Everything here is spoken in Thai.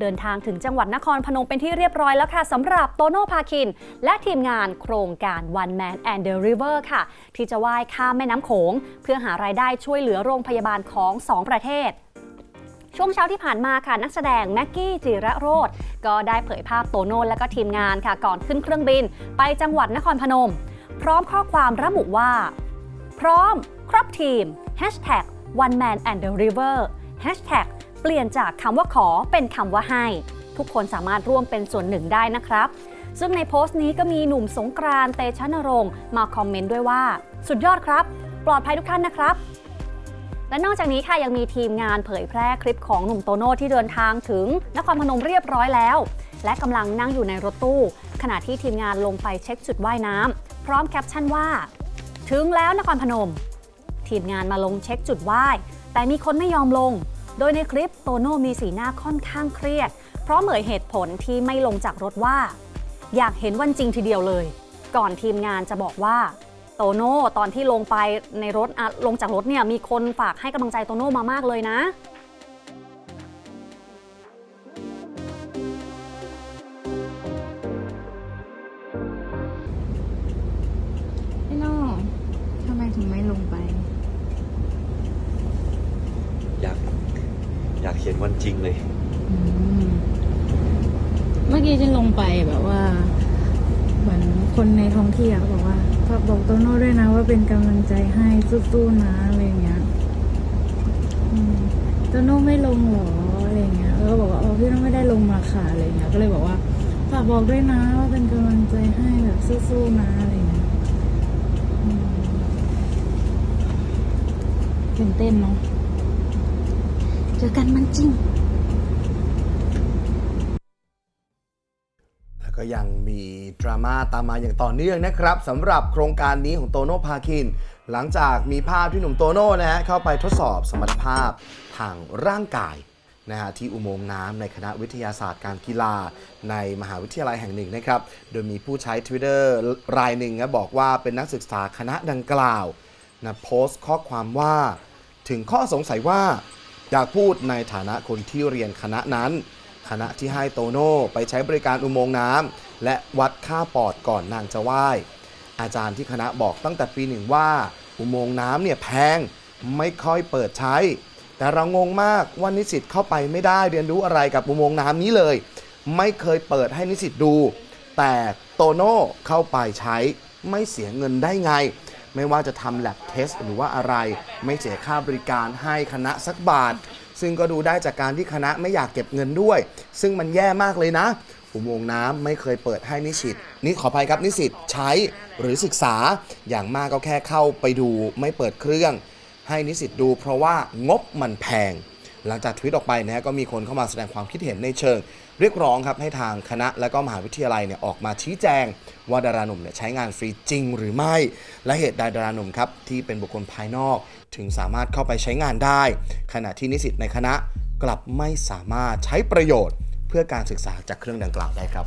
เดินทางถึงจังหวัดนครพนมเป็นที่เรียบร้อยแล้วค่ะสำหรับโตโน่พาคิน และทีมงานโครงการ One Man and the River ค่ะ ที่จะว่ายข้ามแม่น้ำโขง เพื่อหารายได้ช่วยเหลือโรงพยาบาลของ 2 ประเทศช่วงเช้าที่ผ่านมาค่ะนักแสดงแม็กกี้จิระโรธก็ได้เผยภาพโตโน่และก็ทีมงานค่ะก่อนขึ้นเครื่องบิน ไปจังหวัดนครพนม พร้อมข้อความระบุว่า พร้อม ครบทีม Hashtag One Man and the River Hashtag ปลี่ยนจากคำว่าขอเป็นคำว่าให้ ทุกคนสามารถร่วมเป็นส่วนหนึ่งได้นะครับ ซึ่งในโพสต์นี้ก็มีหนุ่มสงกรานต์เตชะนรงค์มาคอมเมนต์ด้วยว่า สุดยอดครับ ปลอดภัยทุกท่านนะครับและนอกจากนี้ค่ะยังมีทีมงานเผยแพร่คลิปของหนุ่มโตโน่ที่เดินทางถึงนครพนมเรียบร้อยแล้ว และกำลังนั่งอยู่ในรถตู้ ขณะที่ทีมงานลงไปเช็คจุดว่ายน้ำพร้อมแคปชั่นว่า ถึงแล้วนครพนม ทีมงานมาลงเช็คจุดว่าย แต่มีคนไม่ยอมลง โดยในคลิปโตโน่มีสีหน้าค่อนข้างเครียด เพราะเหมยเหตุผลที่ไม่ลงจากรถว่า อยากเห็นวันจริงทีเดียวเลย ก่อนทีมงานจะบอกว่าโตโน่ตอนที่ลงไปในรถลงจากรถเนี่ยมีคนฝากให้กำลังใจโตโน่มามากเลยนะ พี่โน่ทำไมถึงไม่ลงไป อยาก อยากเห็นวันจริงเลยเมื่อกี้ฉันลงไปแบบว่า เหมือนคนในท้องที่อะเขาบอกว่าฝากบอกโตโน่ด้วยนะว่าเป็นกำลังใจให้สู้ๆนะอะไรเงี้ยอืมโตโน่ไม่ลงหรออะไรเงี้ยแล้วก็บอกว่าอ๋อพี่โน่ไม่ได้ลงมาค่ะอะไรเงี้ย ก็เลยบอกว่าฝากบอกด้วยนะว่าเป็นกำลังใจให้แบบสู้ๆนะอะไรเงี้ยอืมตื่นเต้นเนาะ เจอกันมันจริง แล้วก็ยังมีดราม่าตามมาอย่างต่อเนื่องนะครับสำหรับโครงการนี้ของโตโน่พาคิน หลังจากมีภาพที่หนุ่มโตโน่นะฮะเข้าไปทดสอบสมรรถภาพทางร่างกายนะฮะที่อุโมงค์น้ำในคณะวิทยาศาสตร์การกีฬาในมหาวิทยาลัยแห่งหนึ่งนะครับ โดยมีผู้ใช้ Twitter รายหนึ่งนะบอกว่าเป็นนักศึกษาคณะดังกล่าวนะโพสต์ข้อความว่า ถึงข้อสงสัยว่า อยากพูดในฐานะคนที่เรียนคณะนั้น คณะที่ให้โตโน่ไปใช้บริการอุโมงค์น้ำและวัดค่าปอดก่อนนางจะไหว้อาจารย์ที่คณะบอกตั้งแต่ปีหนึ่งว่า อุโมงค์น้ำเนี่ยแพงไม่ค่อยเปิดใช้ แต่เรางงมากว่านิสิตเข้าไปไม่ได้เรียนรู้อะไรกับอุโมงค์น้ำนี้เลย ไม่เคยเปิดให้นิสิตดู แต่โตโน่เข้าไปใช้ไม่เสียเงินได้ไง ไม่ว่าจะทำ lab test หรือว่าอะไร ไม่เสียค่าบริการให้คณะสักบาท ซึ่งก็ดูได้จากการที่คณะไม่อยากเก็บเงินด้วย ซึ่งมันแย่มากเลยนะ อุโมงค์น้ำไม่เคยเปิดให้นิสิตนี่ขออภัยครับนิสิตใช้หรือศึกษาอย่างมากก็แค่เข้าไปดูไม่เปิดเครื่อง ให้นิสิตดูเพราะว่างบมันแพง หลังจากทวิตออกไปนะฮะก็มีคนเข้ามาแสดงความคิดเห็นในเชิง เรียกร้องครับให้ทางคณะและก็มหาวิทยาลัยเนี่ยออกมาชี้แจง ว่าดาราหนุ่มเนี่ยใช้งานฟรีจริงหรือไม่ และเหตุใดดาราหนุ่มครับที่เป็นบุคคลภายนอก ถึงสามารถเข้าไปใช้งานได้ ขณะที่นิสิตในคณะกลับไม่สามารถใช้ประโยชน์ เพื่อการศึกษาจากเครื่องดังกล่าวได้ครับ